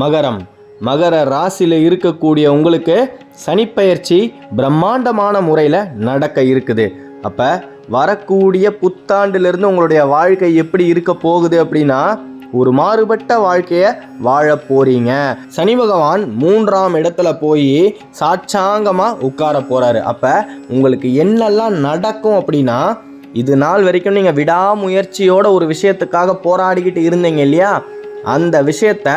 மகரம். மகர ராசியில் இருக்கக்கூடிய உங்களுக்கு சனிப்பெயர்ச்சி பிரம்மாண்டமான முறையில் நடக்க இருக்குது. அப்போ வரக்கூடிய புத்தாண்டிலிருந்து உங்களுடைய வாழ்க்கை எப்படி இருக்க போகுது அப்படின்னா ஒரு மாறுபட்ட வாழ்க்கையை வாழ போறீங்க. சனி பகவான் மூன்றாம் இடத்துல போய் சாட்சாங்கமாக உட்கார போறாரு. அப்போ உங்களுக்கு என்னெல்லாம் நடக்கும் அப்படின்னா இது நாள் வரைக்கும் நீங்கள் விடாமுயற்சியோட ஒரு விஷயத்துக்காக போராடிக்கிட்டு இருந்தீங்க இல்லையா? அந்த விஷயத்த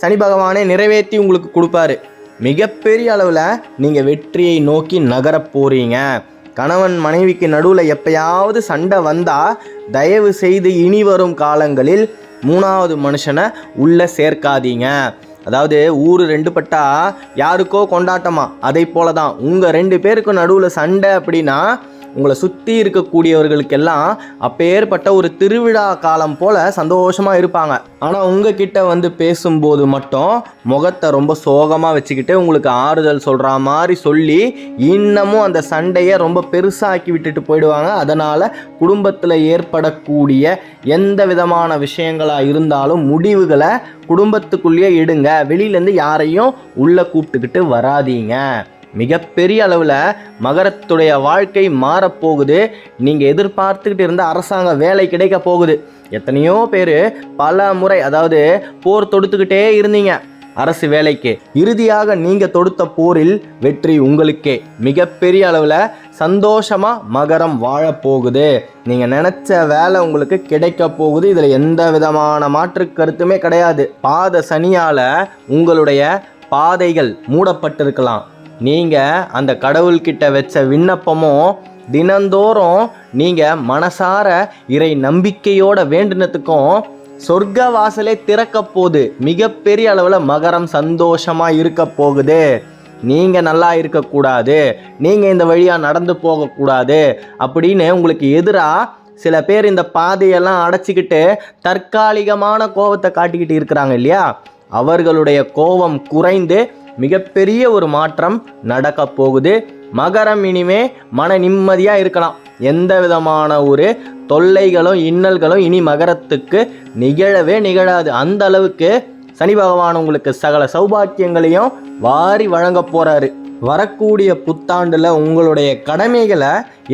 சனி பகவானே நிறைவேற்றி உங்களுக்கு கொடுப்பாரு. மிகப்பெரிய அளவில் நீங்கள் வெற்றியை நோக்கி நகர போகிறீங்க கணவன் மனைவிக்கு நடுவில் எப்பயாவது சண்டை வந்தால் தயவு செய்து இனி வரும் காலங்களில் மூணாவது மனுஷனை உள்ளே சேர்க்காதீங்க. அதாவது ஊர் ரெண்டு பட்டா யாருக்கோ கொண்டாட்டமா? அதை போல தான் உங்கள் ரெண்டு பேருக்கும் நடுவில் சண்டை அப்படின்னா உங்களை சுற்றி இருக்கக்கூடியவர்களுக்கெல்லாம் அப்பேற்பட்ட ஒரு திருவிழா காலம் போல் சந்தோஷமாக இருப்பாங்க. ஆனால் உங்ககிட்ட வந்து பேசும்போது மட்டும் முகத்தை ரொம்ப சோகமாக வச்சுக்கிட்டு உங்களுக்கு ஆறுதல் சொல்கிற மாதிரி சொல்லி இன்னமும் அந்த சண்டையை ரொம்ப பெருசாக்கி விட்டுட்டு போயிடுவாங்க. அதனால் குடும்பத்தில் ஏற்படக்கூடிய எந்த விதமான விஷயங்களாக இருந்தாலும் முடிவுகளை குடும்பத்துக்குள்ளேயே எடுங்க. வெளியிலேருந்து யாரையும் உள்ளே கூப்பிட்டுக்கிட்டு வராதீங்க. மிகப்பெரிய அளவில் மகரத்துடைய வாழ்க்கை மாறப்போகுது. நீங்கள் எதிர்பார்த்துக்கிட்டு இருந்த அரசாங்க வேலை கிடைக்க போகுது. எத்தனையோ பேர் பல முறை அதாவது போர் தொடுத்துக்கிட்டே இருந்தீங்க. அரசு வேலைக்கு இறுதியாக நீங்கள் தொடுத்த போரில் வெற்றி உங்களுக்கே. மிகப்பெரிய அளவில் சந்தோஷமாக மகரம் வாழப்போகுது. நீங்கள் நினச்ச வேலை உங்களுக்கு கிடைக்க போகுது. இதில் எந்த விதமான மாற்று கருத்துமே கிடையாது. பாத சனியால் உங்களுடைய பாதைகள் மூடப்பட்டிருக்கலாம். நீங்கள் அந்த கடவுள்கிட்ட வச்ச விண்ணப்பமும் தினந்தோறும் நீங்கள் மனசார இறை நம்பிக்கையோட வேண்டினத்துக்கும் சொர்க்க வாசலே திறக்க போகுது. மிகப்பெரிய அளவில் மகரம் சந்தோஷமாக இருக்க போகுது. நீங்கள் நல்லா இருக்கக்கூடாது நீங்கள் இந்த வழியாக நடந்து போகக்கூடாது அப்படின்னு உங்களுக்கு எதிராக சில பேர் இந்த பாதையெல்லாம் அடைச்சிக்கிட்டு தற்காலிகமான கோபத்தை காட்டிக்கிட்டு இருக்கிறாங்க இல்லையா? அவர்களுடைய கோபம் குறைந்து மிகப்பெரிய ஒரு மாற்றம் நடக்க போகுது. மகரம் இனிமே மன நிம்மதியாக இருக்கலாம். எந்த விதமான ஒரு தொல்லைகளும் இன்னல்களும் இனி மகரத்துக்கு நிகழவே நிகழாது. அந்த அளவுக்கு சனி பகவான் உங்களுக்கு சகல சௌபாக்கியங்களையும் வாரி வழங்க போகிறாரு வரக்கூடிய புத்தாண்டில் உங்களுடைய கடமைகளை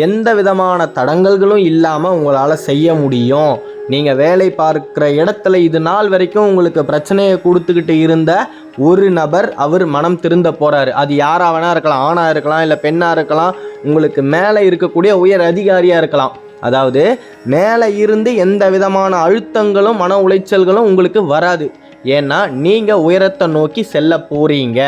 எந்த விதமான தடங்கல்களும் இல்லாமல் உங்களால் செய்ய முடியும். நீங்கள் வேலை பார்க்குற இடத்துல இது நாள் வரைக்கும் உங்களுக்கு பிரச்சனையை கொடுத்துக்கிட்டு இருந்த ஒரு நபர் அவர் மனம் திருந்த போகிறாரு அது யாராக வேணா இருக்கலாம் ஆணாக இருக்கலாம் இல்லை பெண்ணாக இருக்கலாம் உங்களுக்கு மேலே இருக்கக்கூடிய உயர் அதிகாரியாக இருக்கலாம். அதாவது மேலே இருந்து எந்த விதமான அழுத்தங்களும் மன உளைச்சல்களும் உங்களுக்கு வராது. ஏன்னா நீங்கள் உயரத்தை நோக்கி செல்ல போகிறீங்க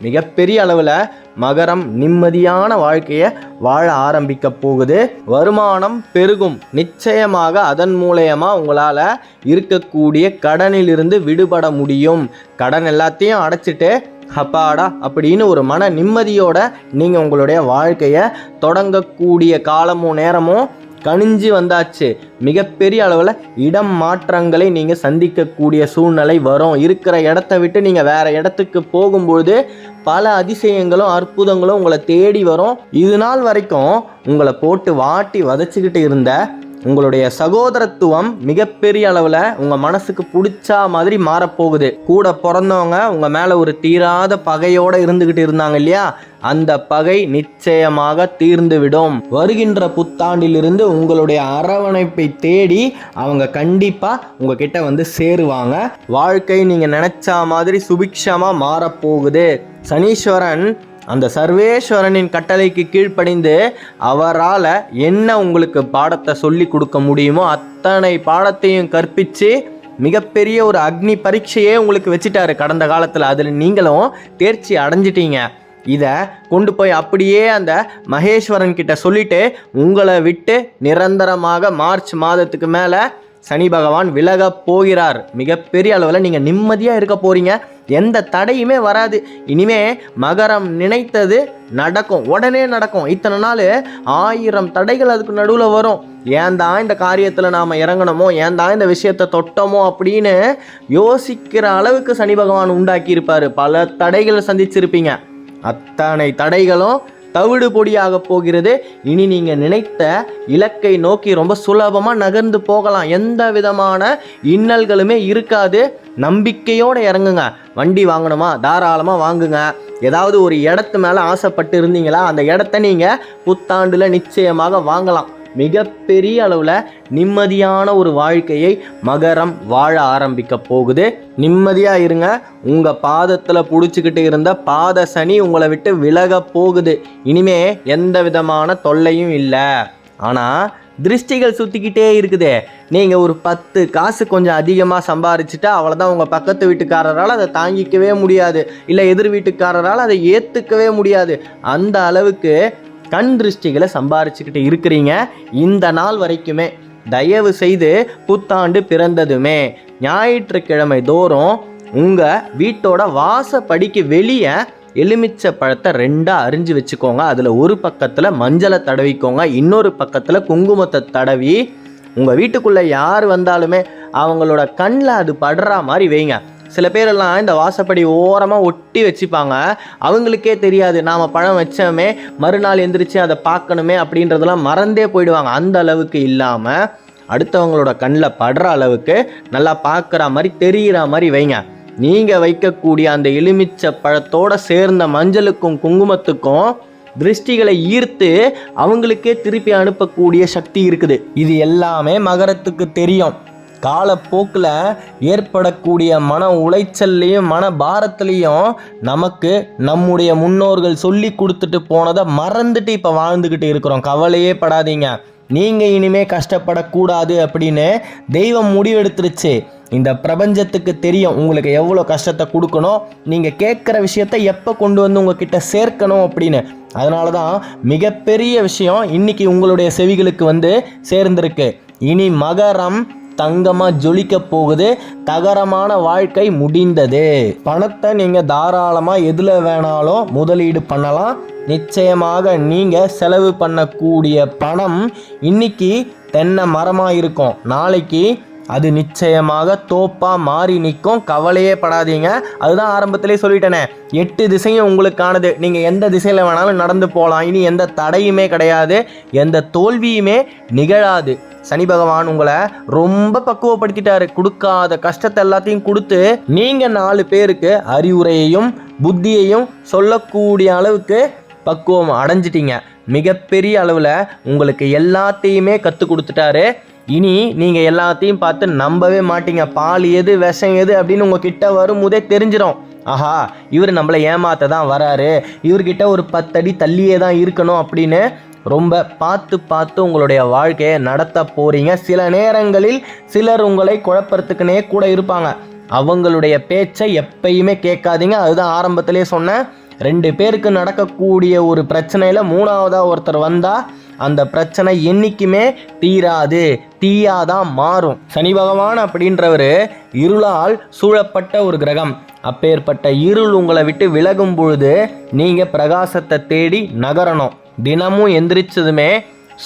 மிகப்பெரிய அளவில் மகரம் நிம்மதியான வாழ்க்கையை வாழ ஆரம்பிக்க போகுது. வருமானம் பெருகும். நிச்சயமாக அதன் மூலயமா உங்களால் இருக்கக்கூடிய கடனிலிருந்து விடுபட முடியும். கடன் எல்லாத்தையும் அடைச்சிட்டு அப்பாடா அப்படின்னு ஒரு மன நிம்மதியோட நீங்கள் உங்களுடைய வாழ்க்கையை தொடங்கக்கூடிய காலமும் நேரமும் கணிஞ்சு வந்தாச்சு. மிகப்பெரிய அளவில் இடம் மாற்றங்களை நீங்கள் சந்திக்கக்கூடிய சூழ்நிலை வரும். இருக்கிற இடத்த விட்டு நீங்கள் வேற இடத்துக்கு போகும்பொழுது பல அதிசயங்களும் அற்புதங்களும் உங்களை தேடி வரும். இது நாள் வரைக்கும் உங்களை போட்டு வாட்டி வதச்சிக்கிட்டு இருந்த உங்களுடைய சகோதரத்துவம் மிகப்பெரிய அளவில் உங்கள் மனசுக்கு பிடிச்சா மாதிரி மாறப்போகுது. கூட பிறந்தவங்க உங்கள் மேலே ஒரு தீராத பகையோடு இருந்துக்கிட்டு இருந்தாங்க இல்லையா? அந்த பகை நிச்சயமாக தீர்ந்துவிடும். வருகின்ற புத்தாண்டிலிருந்து உங்களுடைய அரவணைப்பை தேடி அவங்க கண்டிப்பாக உங்ககிட்ட வந்து சேருவாங்க. வாழ்க்கை நீங்கள் நினச்சா மாதிரி சுபிக்ஷமாக மாறப்போகுது. சனீஸ்வரன் அந்த சர்வேஸ்வரனின் கட்டளைக்கு கீழ்ப்படிந்து அவரால் என்ன உங்களுக்கு பாடத்தை சொல்லி கொடுக்க முடியுமோ அத்தனை பாடத்தையும் கற்பித்து மிகப்பெரிய ஒரு அக்னி பரீட்சையே உங்களுக்கு வச்சுட்டாரு கடந்த காலத்தில். அதில் நீங்களும் தேர்ச்சி அடைஞ்சிட்டீங்க. இதை கொண்டு போய் அப்படியே அந்த மகேஸ்வரன் கிட்ட சொல்லிட்டு உங்களை விட்டு நிரந்தரமாக மார்ச் மாதத்துக்கு மேலே சனி பகவான் விலக போகிறார். மிகப்பெரிய அளவில் நீங்கள் நிம்மதியாக இருக்க போகிறீங்க எந்த தடையுமே வராது. இனிமே மகரம் நினைத்தது நடக்கும். உடனே நடக்கும். இத்தனை நாள் ஆயிரம் தடைகள் அதுக்கு நடுவில் வரும். ஏன் தான் இந்த காரியத்தில் நாம் இறங்கணுமோ? ஏன் தான் இந்த விஷயத்தை தொட்டோமோ? அப்படின்னு யோசிக்கிற அளவுக்கு சனி பகவான் உண்டாக்கியிருப்பார். பல தடைகளை சந்திச்சிருப்பீங்க. அத்தனை தடைகளும் தவிடு பொடியாக போகிறது. இனி நீங்கள் நினைத்த இலக்கை நோக்கி ரொம்ப சுலபமாக நகர்ந்து போகலாம். எந்த விதமான இன்னல்களுமே இருக்காது. நம்பிக்கையோடு இறங்குங்க. வண்டி வாங்கணுமா? தாராளமாக வாங்குங்க. ஏதாவது ஒரு இடத்து மேலே ஆசைப்பட்டு இருந்தீங்களா? அந்த இடத்த நீங்கள் புத்தாண்டில் நிச்சயமாக வாங்கலாம். மிகப்பெரிய அளவில் நிம்மதியான ஒரு வாழ்க்கையை மகரம் வாழ ஆரம்பிக்க போகுது. நிம்மதியாக இருங்க. உங்கள் பாதத்தில் பிடிச்சிக்கிட்டு இருந்த பாத சனி உங்களை விட்டு விலக போகுது. இனிமே எந்த விதமான தொல்லையும் இல்லை. ஆனால் திருஷ்டிகள் சுற்றிக்கிட்டே இருக்குதே. நீங்கள் ஒரு பத்து காசு கொஞ்சம் அதிகமாக சம்பாரிச்சுட்டா அவ்வளோதான் உங்கள் பக்கத்து வீட்டுக்காரரால் அதை தாங்கிக்கவே முடியாது. இல்லை எதிர் வீட்டுக்காரரால் அதை ஏற்றுக்கவே முடியாது. அந்த அளவுக்கு கண் திருஷ்டிகளை சம்பாரிச்சுக்கிட்டு இருக்கிறீங்க. இந்த நாள் வரைக்குமே தயவு செய்து புத்தாண்டு பிறந்ததுமே. ஞாயிற்றுக்கிழமை தோறும் உங்கள் வீட்டோட வாசப்படிக்கு வெளியே எலுமிச்சை பழத்தை ரெண்டாக அரிஞ்சு வச்சுக்கோங்க. அதில் ஒரு பக்கத்தில் மஞ்சளை தடவிக்கோங்க. இன்னொரு பக்கத்தில் குங்குமத்தை தடவி உங்கள் வீட்டுக்குள்ளே யார் வந்தாலுமே அவங்களோட கண்ணில் அது படுற மாதிரி வைங்க. சில பேரெல்லாம் இந்த வாசப்படி ஓரமாக ஒட்டி வச்சுப்பாங்க. அவங்களுக்கே தெரியாது நாம் பழம் வச்சோமே மறுநாள் எந்திரிச்சு அதை பார்க்கணுமே அப்படின்றதெல்லாம் மறந்தே போயிடுவாங்க. அந்த அளவுக்கு இல்லாமல் அடுத்தவங்களோட கண்ணில் படுற அளவுக்கு நல்லா பார்க்குற மாதிரி தெரிகிற மாதிரி வைங்க. நீங்கள் வைக்கக்கூடிய அந்த எலுமிச்சை பழத்தோட சேர்ந்த மஞ்சளுக்கும் குங்குமத்துக்கும் திருஷ்டிகளை ஈர்த்து அவங்களுக்கே திருப்பி அனுப்பக்கூடிய சக்தி இருக்குது. இது எல்லாமே மகரத்துக்கு தெரியும். காலப்போக்கில் ஏற்படக்கூடிய மன உளைச்சல்லையும் மன பாரத்துலேயும் நமக்கு நம்முடைய முன்னோர்கள் சொல்லி கொடுத்துட்டு போனதை மறந்துட்டு இப்போ வாழ்ந்துக்கிட்டு இருக்கிறோம். கவலையே படாதீங்க. நீங்கள் இனிமே கஷ்டப்படக்கூடாது அப்படின்னு தெய்வம் முடிவெடுத்துருச்சு. இந்த பிரபஞ்சத்துக்கு தெரியும் உங்களுக்கு எவ்வளோ கஷ்டத்தை கொடுக்கணும். நீங்கள் கேட்குற விஷயத்த எப்போ கொண்டு வந்து உங்ககிட்ட சேர்க்கணும் அப்படின்னு. அதனால தான் மிகப்பெரிய விஷயம் இன்றைக்கி உங்களுடைய செவிகளுக்கு வந்து சேர்ந்திருக்கு. இனி மகரம் தங்கமாக ஜொலிக்க போகுது. தகரமான வாழ்க்கை முடிந்தது. பணத்தை நீங்கள் தாராளமாக எதில் வேணாலும் முதலீடு பண்ணலாம். நிச்சயமாக நீங்கள் செலவு பண்ணக்கூடிய பணம் இன்னைக்கு தென்னை மரமாக இருக்கும். நாளைக்கு அது நிச்சயமாக தோப்பாக மாறி நிற்கும். கவலையே படாதீங்க. அதுதான் ஆரம்பத்திலே சொல்லிட்டேனே. எட்டு திசையும் உங்களுக்கானது நீங்கள் எந்த திசையில் வேணாலும் நடந்து போகலாம். இனி எந்த தடையுமே கிடையாது. எந்த தோல்வியுமே நிகழாது. சனி பகவான் உங்களை ரொம்ப பக்குவப்படுத்திட்டாரு. கொடுக்காத கஷ்டத்தை எல்லாத்தையும் கொடுத்து நீங்கள் நாலு பேருக்கு அறிவுரையையும் புத்தியையும் சொல்லக்கூடிய அளவுக்கு பக்குவம் அடைஞ்சிட்டிங்க. மிகப்பெரிய அளவில் உங்களுக்கு எல்லாத்தையுமே கற்றுக் கொடுத்துட்டாரு. இனி நீங்கள் எல்லாத்தையும் பார்த்து நம்பவே மாட்டீங்க. பால் எது விஷம் எது அப்படின்னு உங்ககிட்ட வரும்போதே தெரிஞ்சிடும் ஆஹா இவர் நம்மளை ஏமாத்த தான் வராரு. இவர்கிட்ட ஒரு பத்தடி தள்ளியே தான் இருக்கணும் அப்படின்னு ரொம்ப பார்த்து பார்த்து உங்களுடைய வாழ்க்கையை நடத்த போகிறீங்க சில நேரங்களில் சிலர் உங்களை குழப்பறதுக்குனே கூட இருப்பாங்க. அவங்களுடைய பேச்சை எப்பயுமே கேட்காதீங்க. அதுதான் ஆரம்பத்திலே சொன்னேன் ரெண்டு பேருக்கு நடக்கக்கூடிய ஒரு பிரச்சனையில் மூணாவதாக ஒருத்தர் வந்தால் அந்த பிரச்சனை என்றைக்குமே தீராது. தீயாதான் மாறும். சனி பகவான் அப்படின்றவர் இருளால் சூழப்பட்ட ஒரு கிரகம். அப்பேற்பட்ட இருள் உங்களை விட்டு விலகும் பொழுது நீங்கள் பிரகாசத்தை தேடி நகரணும். தினமும் எந்திரிச்சதுமே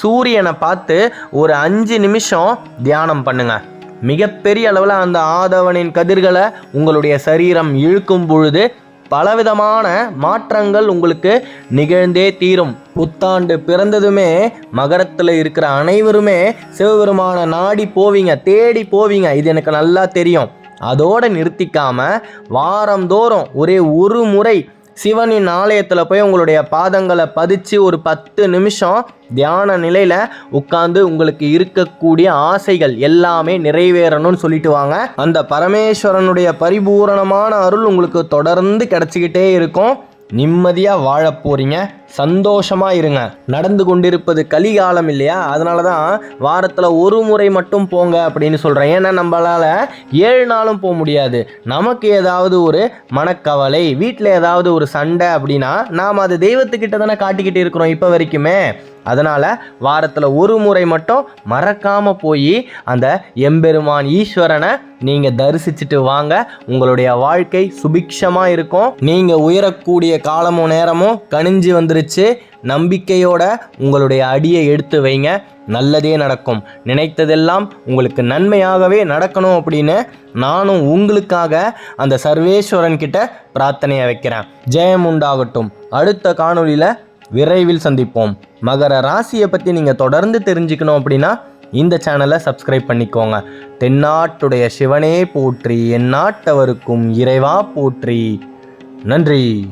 சூரியனை பார்த்து ஒரு அஞ்சு நிமிஷம் தியானம் பண்ணுங்கள் மிகப்பெரிய அளவில் அந்த ஆதவனின் கதிர்களை உங்களுடைய சரீரம் இழுக்கும் பொழுது பலவிதமான மாற்றங்கள் உங்களுக்கு நிகழ்ந்தே தீரும். புத்தாண்டு பிறந்ததுமே மகரத்தில் இருக்கிற அனைவருமே சிவபெருமான நாடி போவீங்க தேடி போவீங்க. இது எனக்கு நல்லா தெரியும். அதோடு நிறுத்திக்காமல் வாரந்தோறும் ஒரே ஒரு முறை சிவனின் ஆலயத்தில் போய் உங்களுடைய பாதங்களை பதிச்சு ஒரு பத்து நிமிஷம் தியான நிலையில் உட்காந்து உங்களுக்கு இருக்கக்கூடிய ஆசைகள் எல்லாமே நிறைவேறணும்னு சொல்லிட்டு வாங்க. அந்த பரமேஸ்வரனுடைய பரிபூரணமான அருள் உங்களுக்கு தொடர்ந்து கிடச்சிக்கிட்டே இருக்கும். நிம்மதியாக வாழ போகிறீங்க சந்தோஷமாக இருங்க. நடந்து கொண்டிருப்பது கலிகாலம் இல்லையா? அதனால தான் வாரத்தில் ஒரு முறை மட்டும் போங்க அப்படின்னு சொல்கிறேன் ஏன்னா நம்மளால் ஏழு நாளும் போக முடியாது. நமக்கு ஏதாவது ஒரு மனக்கவலை வீட்டில் ஏதாவது ஒரு சண்டை அப்படின்னா நாம் அது தெய்வத்துக்கிட்ட தானே காட்டிக்கிட்டு இருக்கிறோம் இப்போ வரைக்குமே. அதனால் வாரத்தில் ஒரு முறை மட்டும் மறக்காமல் போய் அந்த எம்பெருமான் ஈஸ்வரனை நீங்கள் தரிசிச்சுட்டு வாங்க. உங்களுடைய வாழ்க்கை சுபிக்ஷமாக இருக்கும். நீங்கள் உயரக்கூடிய காலமும் நேரமும் கனிஞ்சு வந்துருச்சு. நம்பிக்கையோட உங்களுடைய அடியை எடுத்து வைங்க. நல்லதே நடக்கும். நினைத்ததெல்லாம் உங்களுக்கு நன்மையாகவே நடக்கணும் அப்படின்னு நானும் உங்களுக்காக அந்த சர்வேஸ்வரன் கிட்ட பிரார்த்தனையை வைக்கிறேன். ஜெயம் உண்டாகட்டும். அடுத்த காணொளியில் விரைவில் சந்திப்போம். மகர ராசியை பற்றி நீங்கள் தொடர்ந்து தெரிஞ்சுக்கணும் அப்படின்னா இந்த சேனலை சப்ஸ்கிரைப் பண்ணிக்கோங்க. தென்னாட்டுடைய சிவனே போற்றி எந்நாட்டவருக்கும் இறைவா போற்றி. நன்றி.